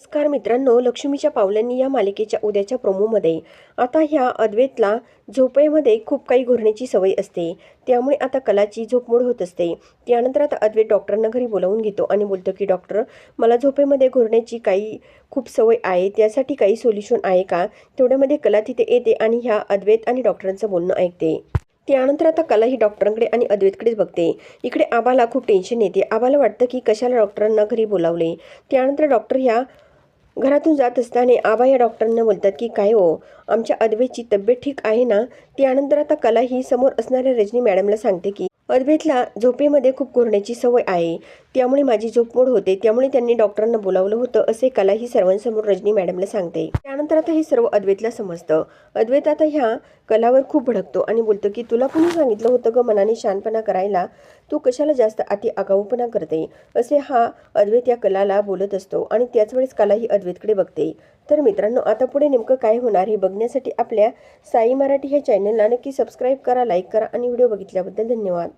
नमस्कार मित्रांनो लक्ष्मीच्या पावलांनी या मालिकेच्या उद्याच्या प्रोमोमध्ये. आता ह्या अद्वैतला झोपेमध्ये खूप काही घोरण्याची सवय असते. त्यामुळे आता कलाची झोपमोड होत असते. त्यानंतर आता अद्वैत डॉक्टरांना घरी बोलावून घेतो आणि बोलतो की डॉक्टर मला झोपेमध्ये घोरण्याची काही खूप सवय आहे. त्यासाठी काही सोल्युशन आहे का? तेवढ्यामध्ये कला तिथे येते आणि ह्या अद्वैत आणि डॉक्टरांचं बोलणं ऐकते. त्यानंतर आता कला ही डॉक्टरांकडे आणि अद्वैतकडेच बघते. इकडे आबाला खूप टेन्शन येते. आबाला वाटतं की कशाला डॉक्टरांना घरी बोलावले? त्यानंतर डॉक्टर ह्या घरातून जात असताना आबा या डॉक्टरांना बोलतात की काय हो आमच्या अद्वेची तब्येत ठीक आहे ना? त्यानंतर आता कला ही समोर असणाऱ्या रजनी मॅडमला सांगते की अद्वेतला झोपेमध्ये खूप घोरण्याची सवय आहे. त्यामुळे माझी झोप मोड होते. त्यामुळे त्यांनी डॉक्टरांना बोलावलं होतं. असे कला ही सर्वांसमोर रजनी मॅडमला सांगते. त्यानंतर आता हे सर्व अद्वैतला समजतं. अद्वैत आता ह्या कलावर खूप भडकतो आणि बोलतो की तुला कोणी सांगितलं होतं ग मनाने शानपणा करायला? तू कशाला जास्त अति आगाऊपणा करते? असे हा अद्वैत या कलाला बोलत असतो आणि त्याच वेळेस कला ही अद्वैतकडे बघते. तर मित्रांनो आता पुढे नेमकं काय होणार हे बघण्यासाठी आपल्या साई मराठी ह्या चॅनलला नक्की सबस्क्राईब करा लाईक करा आणि व्हिडिओ बघितल्याबद्दल धन्यवाद.